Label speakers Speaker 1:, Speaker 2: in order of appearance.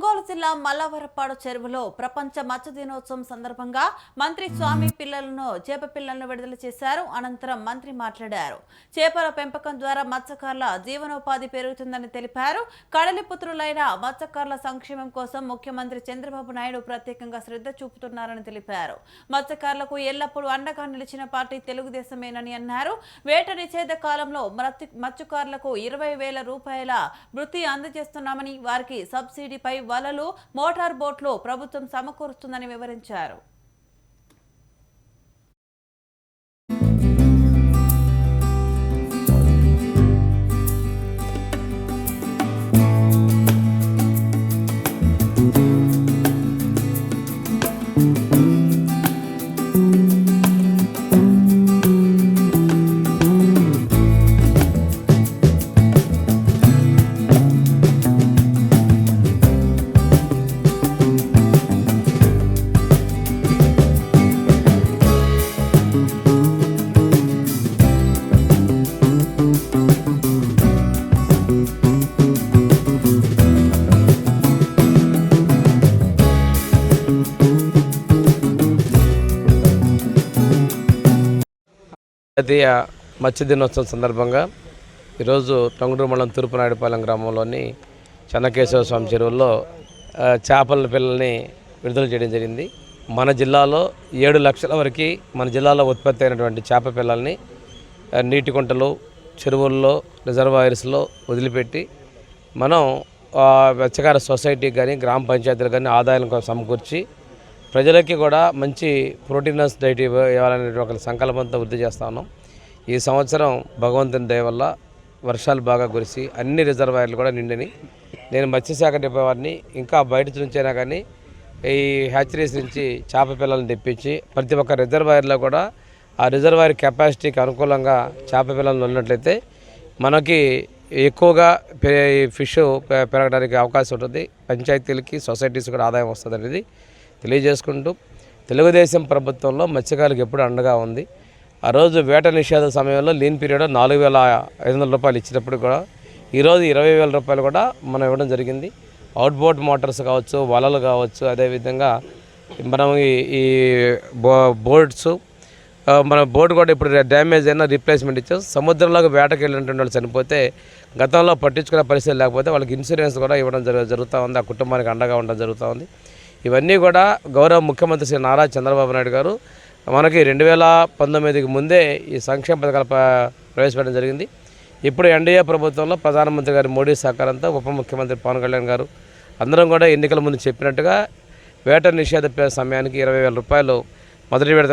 Speaker 1: ఒంగోలు జిల్లా మల్లవరపాడు చెరువులో ప్రపంచ మత్స్య దినోత్సవం సందర్భంగా మంత్రి స్వామి పిల్లలను చేప పిల్లలను విడుదల చేశారు. అనంతరం మంత్రి మాట్లాడారు. చేపల పెంపకం ద్వారా మత్స్యకారుల జీవనోపాధి పెరుగుతుందని తెలిపారు. కడలిపుత్రులైన మత్స్యకారుల సంక్షేమం కోసం ముఖ్యమంత్రి చంద్రబాబు నాయుడు ప్రత్యేకంగా శ్రద్ధ చూపుతున్నారని తెలిపారు. మత్స్యకారులకు ఎల్లప్పుడూ అండగా నిలిచిన పార్టీ తెలుగుదేశమేనని అన్నారు. వేట నిషేధ కాలంలో మత్స్యకారులకు ఇరవై వేల రూపాయల వృత్తి అందజేస్తున్నామని వారికి సబ్సిడీపై వలలు మోటార్ బోట్లు ప్రభుత్వం సమకూరుస్తుందని వివరించారు.
Speaker 2: జాతీయ మత్స్య దినోత్సవం సందర్భంగా ఈరోజు టంగుటూరు మండలం తూర్పునాయుడుపాలెం గ్రామంలోని చెన్నకేశవ స్వామి చెరువుల్లో చేపల పిల్లల్ని విడుదల చేయడం జరిగింది. మన జిల్లాలో ఏడు లక్షల వరకు మన జిల్లాలో ఉత్పత్తి అయినటువంటి చేప పిల్లల్ని నీటి కుంటలు చెరువుల్లో రిజర్వాయర్స్లో వదిలిపెట్టి మనం వెచ్చగార సొసైటీ సొసైటీకి కానీ గ్రామ పంచాయతీలు కానీ ఆదాయం కోసం సమకూర్చి ప్రజలకి కూడా మంచి ప్రోటీనస్ డైట్ ఇవ్వ ఇవ్వాలనే ఒక సంకల్పంతో వృద్ధి చేస్తా ఉన్నాం. ఈ సంవత్సరం భగవంతుని దయ వల్ల వర్షాలు బాగా కురిసి అన్ని రిజర్వాయర్లు కూడా నిండిని నేను మత్స్యశాఖ డిపో వారిని ఇంకా బయట నుంచైనా కానీ ఈ హ్యాచరీస్ నుంచి చేప పిల్లల్ని తెప్పించి ప్రతి ఒక్క రిజర్వాయర్లో కూడా ఆ రిజర్వాయర్ కెపాసిటీకి అనుకూలంగా చేప పిల్లలు ఉన్నట్లయితే మనకి ఎక్కువగా ఫిష్ పెరగడానికి అవకాశం ఉంటుంది. పంచాయతీలకి సొసైటీస్ కూడా ఆదాయం వస్తుంది అనేది తెలియజేసుకుంటూ తెలుగుదేశం ప్రభుత్వంలో మత్స్యకారులకు ఎప్పుడు అండగా ఉంది. ఆ రోజు వేట నిషేధ సమయంలో లీన్ పీరియడ్ నాలుగు వేల ఐదు వందల రూపాయలు ఇచ్చినప్పుడు కూడా ఈరోజు ఇరవై వేల రూపాయలు కూడా మనం ఇవ్వడం జరిగింది. అవుట్ మోటార్స్ కావచ్చు వలలు కావచ్చు అదేవిధంగా మనం ఈ బో బోట్స్ మన బోట్ కూడా ఇప్పుడు డ్యామేజ్ అయినా రీప్లేస్మెంట్ ఇచ్చాం. సముద్రంలోకి వేటకి వెళ్ళినటువంటి వాళ్ళు చనిపోతే గతంలో పట్టించుకునే పరిస్థితి లేకపోతే వాళ్ళకి ఇన్సూరెన్స్ కూడా ఇవ్వడం జరుగు జరుగుతూ ఉంది. ఆ కుటుంబానికి అండగా ఉండడం జరుగుతూ ఉంది. ఇవన్నీ కూడా గౌరవ ముఖ్యమంత్రి శ్రీ నారా చంద్రబాబు నాయుడు గారు మనకి రెండు వేల పంతొమ్మిదికి ముందే ఈ సంక్షేమ పథకాలు ప్రవేశపెట్టడం జరిగింది. ఇప్పుడు ఎన్డీఏ ప్రభుత్వంలో ప్రధానమంత్రి గారి మోడీ సహకారంతో ఉప ముఖ్యమంత్రి పవన్ కళ్యాణ్ గారు అందరం కూడా ఎన్నికల ముందు చెప్పినట్టుగా వేట నిషేధ సమయానికి ఇరవై వేల రూపాయలు మొదటి విడత